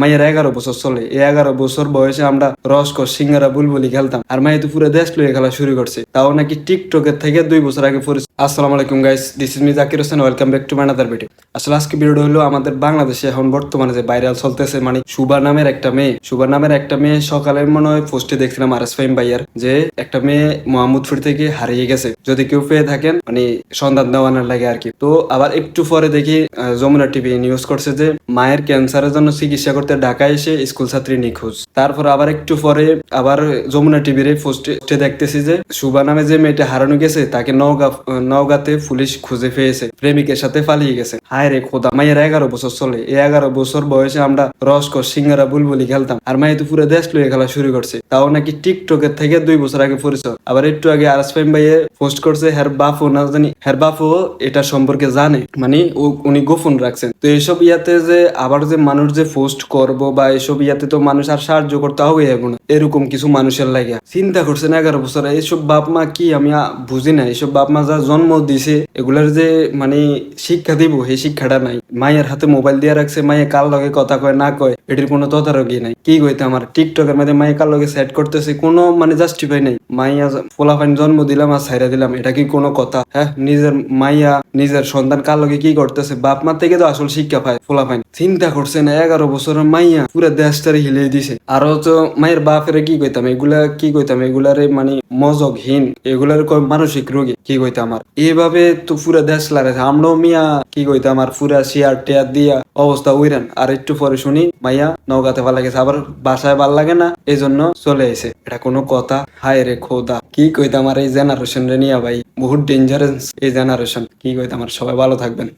মায়ের এগারো বছর চলে। এই এগারো বছর বয়সে আমরা রসকস সিঙ্গারা, বুলবুলি খেলতাম। আর মায়ে তো পুরো দেশ লইয়ে খেলা শুরু করছে। তাও নাকি টিকটকের থেকে দুই বছর আগে পরিচিত আসসালামু আলাইকুম guys this is me Zakir Hossain. Welcome back to মানাদার video আসলে আজকে ভিডিওটা হলো আমাদের বাংলাদেশে এখন বর্তমানে যে ভাইরাল চলতেছে মানে সুবা নামের একটা মেয়ে। সুবা নামের একটা মেয়ে সকালে মনে হয় পোস্টে দেখছিলাম আর এস ফাইম ভাইয়ার, যে একটা মেয়ে মোহাম্মদপুর থেকে হারিয়ে গেছে। যদি কেউ পেয়ে থাকেন মানে সন্ধান দেওয়ানোর লাগে আর কি। তো আবার একটু পরে দেখি যমুনা টিভি নিউজ করছে যে মায়ের ক্যান্সারের জন্য চিকিৎসা করতে ঢাকায় এসে স্কুল ছাত্রী নিখোঁজ। তারপর আবার একটু পরে আবার যমুনা টিভির পোস্টে দেখতেছি যে সুবা নামে যে মেয়েটা হারানো গেছে, তাকে নওগাঁ, নওগাঁতে পুলিশ খুঁজে পেয়েছে, প্রেমিকের সাথে পালিয়ে গেছে। হায় রে খোদা, মায়ের এগারো বছর চলে, এই এগারো বছর বয়সে আমরা রসকস সিঙ্গারা বুলবুলি খেলতাম, আর মায়ে তো পুরো দেশ লইয়ে খেলা শুরু করছে। তাও নাকি টিকটকের থেকে দুই বছর আগে পরিচয়। আবার একটু আগে আরস ফাইম ভাইয়ে পোস্ট করছে, হের বাপও না জানি, হের বাপও এটা সম্পর্কে জানে। মানে উনি গোপন রাখছেন। তো এইসব ইয়াতে যে আবার যে মানুষ যে পোস্ট করব বা এসব ইয়াতে তো মানুষ আর সাহায্য করতে হবে এখন। এরকম কিছু মানুষের লাগে চিন্তা করছেন, এগারো বছর, এইসব বাপ মা কি আমি বুঝি না? এইসব বাপ মা যা জন্ম দিছে, এগুলার যে মানে শিক্ষা দিব, সেই শিক্ষাটা নাই। মায়ের হাতে মোবাইল দিয়ে রাখছে, মায়ে কার লগে কথা কয়, না কয়, এটির কোনো তদারকি নাই। কি কইতে আমার? টিকটকের মধ্যে মায়ে কার লগে সেট করতেছে, কোনো মানে জাস্টিফাই নাই। মাইয়া ফোলাফাইন জন্ম দিলাম আর ছাইরা দিলাম, এটা কি কোনো কথা? হ্যাঁ নিজের মাইয়া, নিজের সন্তান কার লগে কি করতেছে? বাপ মা থেকে তো আসল শিক্ষা পায় ফোলাফাইন চিন্তা করছে না, এগারো বছরের মাইয়া পুরো দেশটারে হিলিয়ে দিছে। আরও তো মায়ের বাপেরে কি কইতাম, এগুলা কি কইতাম, এগুলারে মানে মজকহীন, এগুলার মানসিক রোগী, কি কইতাম আর এইভাবে তো পুরা দেশ লাগাইছে আমরাও মিয়া, কি কইতাম আর পুরা শিয়ার টেয়ার দিয়া অবস্থা উইরেন। আর একটু পরে শুনি, মাইয়া নৌকাতে ভালো লাগে আবার বাসায় ভালো লাগে না? এই জন্য চলে এসে এটা কোনো কথা? হায় রে খোদা। কি কইতাম আর এই জেনারেশন রে নিয়া ভাই? বহুত ডেঞ্জারাস এই জেনারেশন কি কইতাম আর সবাই ভালো থাকবেন।